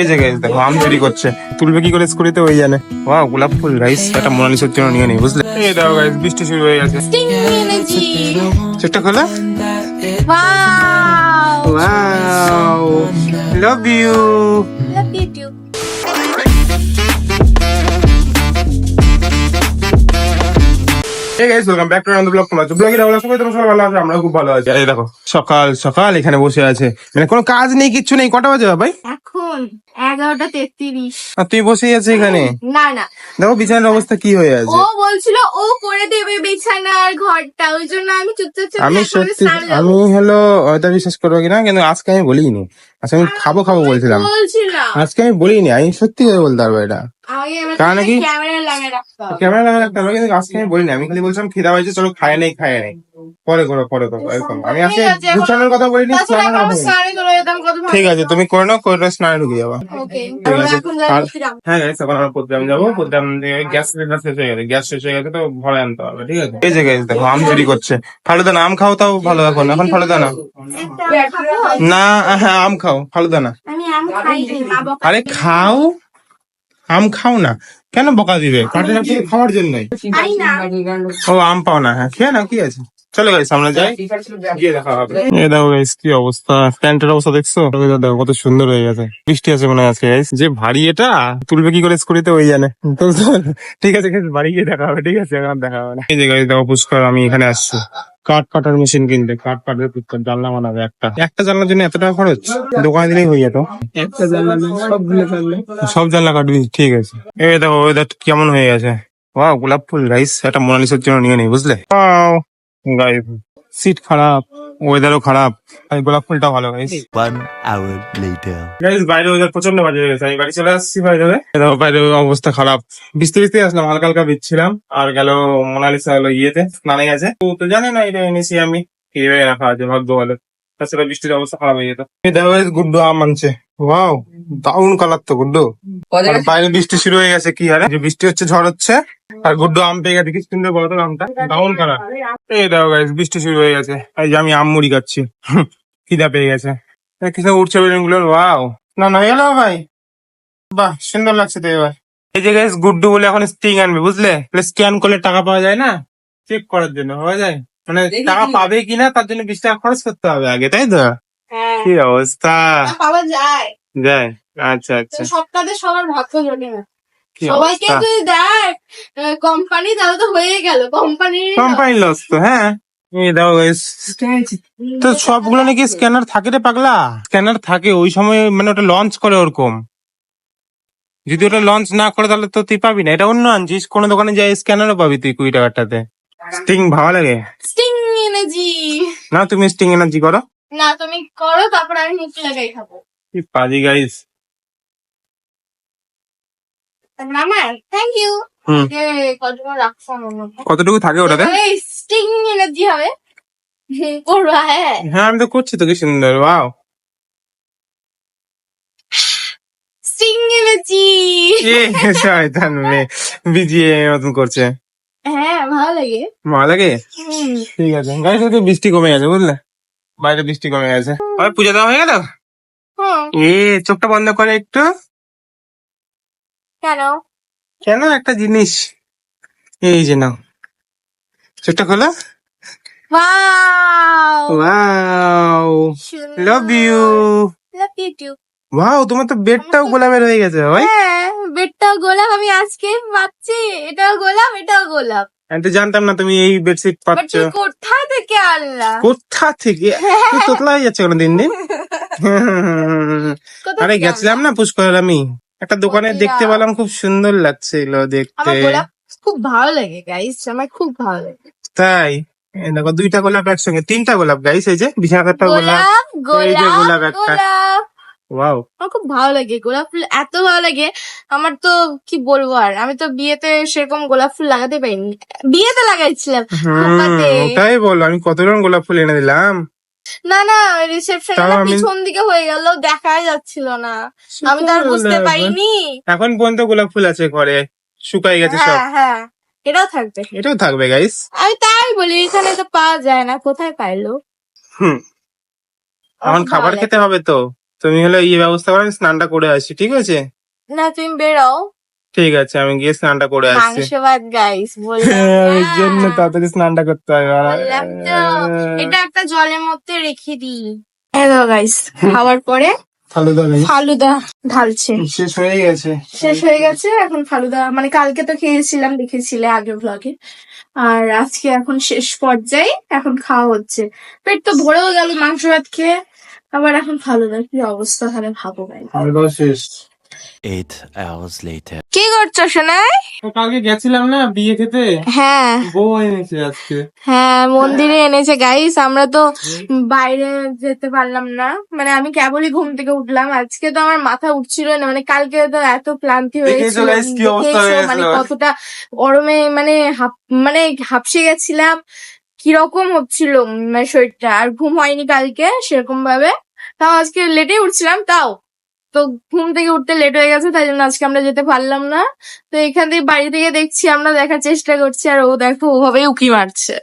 এই যে গাইস দেখো আম চুরি করছে। তুলবে কি করে স্কুলিতে ওই জানে। ওয়াও গোলাপ ফুল গাইস এটা মোনালিসার জন্য নিয়ে নি বুঝলে? এই দাও গাইস বৃষ্টি শুরু হয়ে গেছে। সেটা খোলা। Wow love you love you এই guys welcome back to Anand blog তোমরা তো ব্লগের সবাই তোমরা সবাই ভালো আছো আমরাও খুব ভালো আছি। এই দেখো সকাল সকাল এখানে বসে আছে। মানে কোনো কাজ নেই কিচ্ছু নেই। কটা বাজে ভাই এখন এগারোটা তেত্রিশ। আর তুই বসেই আছে এখানে? না না। দেখো বিছানার অবস্থা কি হয়ে আছে। ও বলছিল ও করে দেবে বিছানার ঘরটা ওই জন্য আমি চুপচাপ চুপচাপ আমি সত্যি আমি হলো হয়তো বিশ্বাস করব কিনা কিন্তু আজকে আমি বলিনি। আজকে আমি খাব খাব বলছিলাম। বলছিলাম। আজকে আমি বলিনি আমি সত্যি করে বলতে পারব এটা। আগে এবার কারণ কি? ক্যামেরা লাগিয়ে রাখতে। হবে ক্যামেরা লাগা রাখতে হবে কিন্তু আজকে আমি বলিনি। আমি খালি বলছিলাম খিদা হয়েছে চলো খায় নেই খায় নেই। পরে করো পরে করো এরকম আমি আজকে ঠিক আছে, গুছানোর কথা বলিনি ঠিক তুমি করে নাও করে স্নানে ঢুকে যাবা। হ্যাঁ গাইস এখন আমরা প্রোগ্রাম যাব। প্রোগ্রাম গ্যাস সিলিন্ডার শেষ হয়ে গেছে। গ্যাস শেষ হয়ে গেছে তো ভরে আনতে হবে ঠিক আছে? এই যে গাইস দেখো আম চুরি করছে। ফালুদা না আম খাও তাও ভালো এখন এখন ফালুদা না না হ্যাঁ আম খাও ফালুদা না আরে খাও? আম খাও না। কেন বকা দিবে? খাওয়ার জন্যই ও আম পাও না হ্যাঁ। খেয়ে না কি আছে? চলো গাইস আমরা যাই। গিয়ে দেখা হবে। এই দেখো গাইস কি অবস্থা। প্যান্টের অবস্থা দেখছ? দেখো, কত সুন্দর হয়ে গেছে। বৃষ্টি আছে মনে হয় আজকে গাইস যে ভারী এটা তুলবে কি করে স্কুলিতে ওই জানে। তো তো, ঠিক আছে বাড়ি গিয়ে দেখা হবে ঠিক আছে? এখন দেখা হবে না। এই যে গাইস দেখো পুষ্কর আমি এখানে আসছি। কাঠ কাটার মেশিন কিনতে কাঠ কাটার পুষ্কর জানলা বানাবে একটা। একটা জানলার জন্য এত টাকা খরচ? দোকানে দিলেই হয়ে যেত। একটা জানলা সবগুলো জানলা সব জানলা কাটবি ঠিক আছে। এই দেখো ওয়েদার কেমন হয়ে গেছে? ওয়া গোলাপ ফুল রাইস এটা মোনালিসার জন্য নিয়ে নেই বুঝলে? গাইস সিট খারাপ। ওয়েদারও খারাপ। আর গোলাপ ফুলটা ভালো guys One hour later. Guys বাইরে ওয়েদার প্রচণ্ড বাজে হয়ে গেছে। আমি বাড়ি চলে আসছি বাইরে দেখো বাইরে অবস্থা খারাপ। ভিজতে ভিজতে আসলাম হালকা হালকা ভিজছিলাম। আর গেল মোনালিসা হলো ইয়েতে স্নানে গেছে। তো তো জানে না এটা এনেছি আমি। কীভাবে রাখা আছে ভাগ্য ভালো। তাছাড়া বৃষ্টির অবস্থা খারাপ হয়ে যেত এই দেখো গুড্ডু আম আনছে। ওয়াও দারুণ কালার তো গুড্ডু। বাইরে বৃষ্টি শুরু হয়ে গেছে কি হারে? বৃষ্টি হচ্ছে ঝড় হচ্ছে আর গুড্ডু আম পেয়ে গেছে কি সুন্দর তো আমটা? দারুণ কালার এই দেখো গাইস বৃষ্টি শুরু হয়ে গেছে। এই যে আমি আম মুড়ি খাচ্ছি। খিদা পেয়ে গেছে। কিসব উঠছে বেলুনগুলো ওয়াও না না গেল ভাই। বাহ সুন্দর লাগছে তো এবার। এই যে গাইস গুড্ডু বলে এখন স্টিং আনবে বুঝলে? স্ক্যান করলে টাকা পাওয়া যায় না? চেক করার জন্য পাওয়া যায়। মানে টাকা পাবে কিনা তার জন্য বিশ টাকা খরচ করতে হবে আগে তাই তো? হ্যাঁ। কি অবস্থা? পাওয়া যায়। যায় আচ্ছা আচ্ছা। সপ্তাহে সবার ভাগ্য জোটে না। সবাইকে যদি দেয় কোম্পানি তাহলে তো হয়ে গেল। কোম্পানি কোম্পানি লস তো হ্যাঁ? এই দাও। তো সবগুলো নাকি স্ক্যানার থাকে রে পাগলা? স্ক্যানার থাকে ওই সময় মানে ওটা লঞ্চ করে ওরকম। যদি ওটা লঞ্চ না করে তাহলে তো তুই পাবি না। এটা অন্য আনছিস কোনো দোকানে যাই স্ক্যানারও পাবি তুই কুড়ি টাকারটাতে। স্টিং ভালো লাগে। স্টিং এনার্জি না তুমি স্টিং এনার্জি করো। না তুমি করো তারপর আমি মুখ লাগাই খাব। কি পাজি গাইস মামা থ্যাংক ইউ হুম রাখছো কতটুকু থাকে ওটাতে? স্টিং এনার্জি হবে। করবা হ্যাঁ। হ্যাঁ আমি তো করছি তো কি সুন্দর ওয়াও স্টিং এনার্জি এ শয়তান মতন করছে। হ্যাঁ ভালো লাগে। ভালো লাগে? ঠিক আছে। গাইস বৃষ্টি কমে গেছে বুঝলে? বাইরে বৃষ্টি কমে গেছে। আর পূজা দেওয়া হয়ে গেল? এ চোখটা বন্ধ করে একটু। কেন? কেন একটা জিনিস? এই যে নাও। চোখটা খোলা। Wow! Love you love you too wow তোমার তো বেডটাও গোলাপের হয়ে গেছে ভাই। হ্যাঁ বেডটাও গোলাপ। আমি আজকে পাচ্ছি এটাও গোলাপ এটাও গোলাপ। আমি তো জানতাম না তুমি এই বেডশিট পাচ্ছ। কোথা থেকে আনলা? কোথা থেকে? তোতলা হয়ে যাচ্ছে কোনো দিন দিন? আরে গেছিলাম না পুষ্কর আমি একটা দোকানে দেখতে পেলাম খুব সুন্দর লাগছিল দেখতে। আমার গোলাপ খুব ভালো লাগে গাইস আমার খুব ভালো লাগে। তাই? দেখো দুইটা গোলাপ একসঙ্গে তিনটা গোলাপ গাইস এই যে বিছানাতে একটা গোলাপ গোলাপ এই যে গোলাপ গোলাপ একটা। ওয়াও আমার খুব ভালো লাগে গোলাপ ফুল এত ভালো লাগে। আমার তো কি বলব আর আমি তো বিয়েতে সেরকম গোলাপ ফুল লাগাতে পারিনি। বিয়েতে লাগাইছিলাম। ওটাই বলো আমি কত রকম গোলাপ ফুল এনে দিলাম? না না রিসেপশন পিছন দিকে হয়ে গেল দেখাই যাচ্ছিল না। আমি তো আর বুঝতে পারিনি। এখন পর্যন্ত গোলাপ ফুল আছে ঘরে। শুকাই গেছে সব। হ্যাঁ হ্যাঁ এটাও থাকবে। এটাও থাকবে গাইস আমি তাই বলি এখানে তো পাওয়া যায় না কোথায় পাইলো? হুম। এখন খাবার খেতে হবে তো। তুমি হলে ইয়ে ব্যবস্থা করে আমি স্নানটা করে আসি ঠিক আছে? না তুমি বেরো ঠিক আছে আমি গিয়ে স্নানটা করে আসছি। মাংস ভাত গাইস ওই জন্য তাড়াতাড়ি স্নানটা করতে হবে বললাম তো, এটা একটা জলের মধ্যে রেখে দিই। হ্যালো গাইস খাওয়ার পরে ফালুদা নেই। ফালুদা ঢালছে। শেষ হয়ে গেছে। শেষ হয়ে গেছে এখন ফালুদা মানে কালকে তো খেয়েছিলাম দেখেছিলে আগের ব্লগে আর আজকে এখন শেষ পর্যায়ে এখন খাওয়া হচ্ছে। পেট তো ভরেও গেল মাংস ভাত খেয়ে আবার এখন ফালুদা কি অবস্থা তাহলে ভাবো ভাই ফালুদাও শেষ। Eight hours later. কি করছ সোনাই? কালকে গেছিলাম না বিয়ে খেতে? হ্যাঁ। বউ এনেছে আজকে। হ্যাঁ মন্দিরে এনেছে গাইস আমরা তো বাইরে যেতে পারলাম না। মানে আমি কেবলই ঘুম থেকে উঠলাম। আজকে তো আমার মাথা উঠছিল না। মানে কালকে তো এত ক্লান্তি হয়েছিল। হয়ে মানে কতটা গরমে মানে হাপ মানে হাপসে গেছিলাম। কীরকম হচ্ছিল মানে শরীরটা? আর ঘুম হয়নি কালকে সেরকম ভাবে তাও আজকে লেটে উঠছিলাম তাও। তো ঘুম থেকে উঠতে লেট হয়ে গেছে তাই জন্য আজকে আমরা যেতে পারলাম না। তো এখান থেকে বাড়ি থেকে দেখছি আমরা দেখার চেষ্টা করছি আর ও দেখো ওভাবেই উকি মারছে।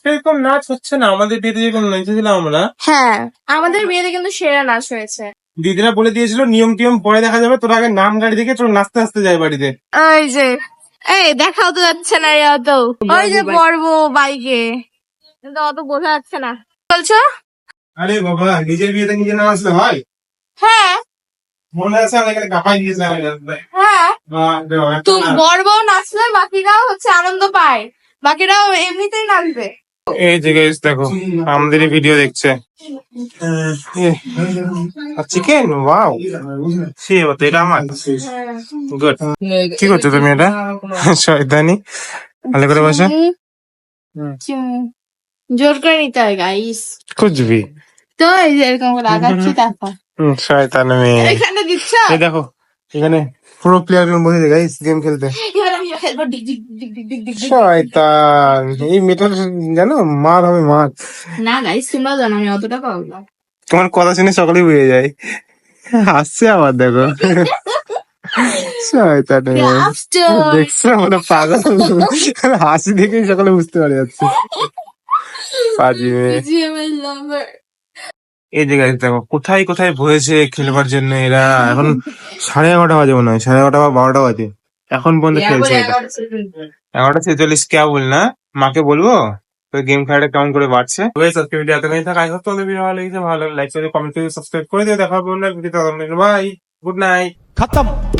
সেরকম নাচ হচ্ছে না আমাদের বিয়েতে যেরকম নেচেছিলাম আমরা। হ্যাঁ আমাদের বিয়েতে কিন্তু সেরা নাচ হয়েছে। দিদিরা বলে দিয়েছিল নিয়ম টিয়ম পরে দেখা যাবে তোর আগে নাম গাড়ি দেখে তোর নাচতে আসতে যায় বাড়িতে। ওই যে এই দেখাও তো যাচ্ছে না রে অত। ওই যে পড়ব বাইকে। কিন্তু অত বোঝা যাচ্ছে না। বলছো? আরে বাবা নিজের বিয়েতে নিজে না আসলে হয়? হ্যাঁ মনে আছে আমরা এখানে কাপাই গিয়েছিলাম হ্যাঁ। তো বড় বউ নাচলে বাকিরাও হচ্ছে আনন্দ পায়। বাকিরাও এমনিতেই নাচবে। এই যে গাইস দেখো আমাদের ভিডিও দেখছে। চিকেন ওয়াও সে হতো এটা আমার। গুড কি করছ তুমি এটা? শয়তানি। ভালো করে বসো। জোর করে নিতে হয় গাইস খুঁজবি। তো এই যে এরকম করে আগাচ্ছি তারপর। শয়তান মেয়ে। এখানে দিচ্ছ? এই দেখো এখানে পুরো প্লেয়ার বসে গাইস গেম খেলতে। এবার আমি খেলব। শয়তান। এই মেয়েটার জানো মার হবে মার। না গাইস তোমরাও জানো আমি অতটা পাবো না। তোমার কথা শুনে সকলেই বুঝে যায়। হাসছে আবার দেখো। শয়তান। দেখছ আমরা পাগল। হাসি দেখেই সকলে বুঝতে পারে যাচ্ছে। পাজি মেয়ে. এই জায়গায় দেখো কোথায় কোথায় বসেছে খেলবার জন্য এরা? এখন সাড়ে এগারোটা বাজে মনে হয় সাড়ে এগারোটা বা বারোটা বাজে। এখন পর্যন্ত খেলছে এটা। এগারোটা ছেচল্লিশ কে বল না? মাকে বলব? তো গেম খেলাটা কেমন করে বাড়ছে? সাবস্ক্রাইব এতখানি থাকা আই হোপ তোমাদের ভিডিও ভালো লাগছে। ভালো লাইক করে কমেন্ট করে সাবস্ক্রাইব করে দিও। দেখা হবে অন্য video bye good night Khatam.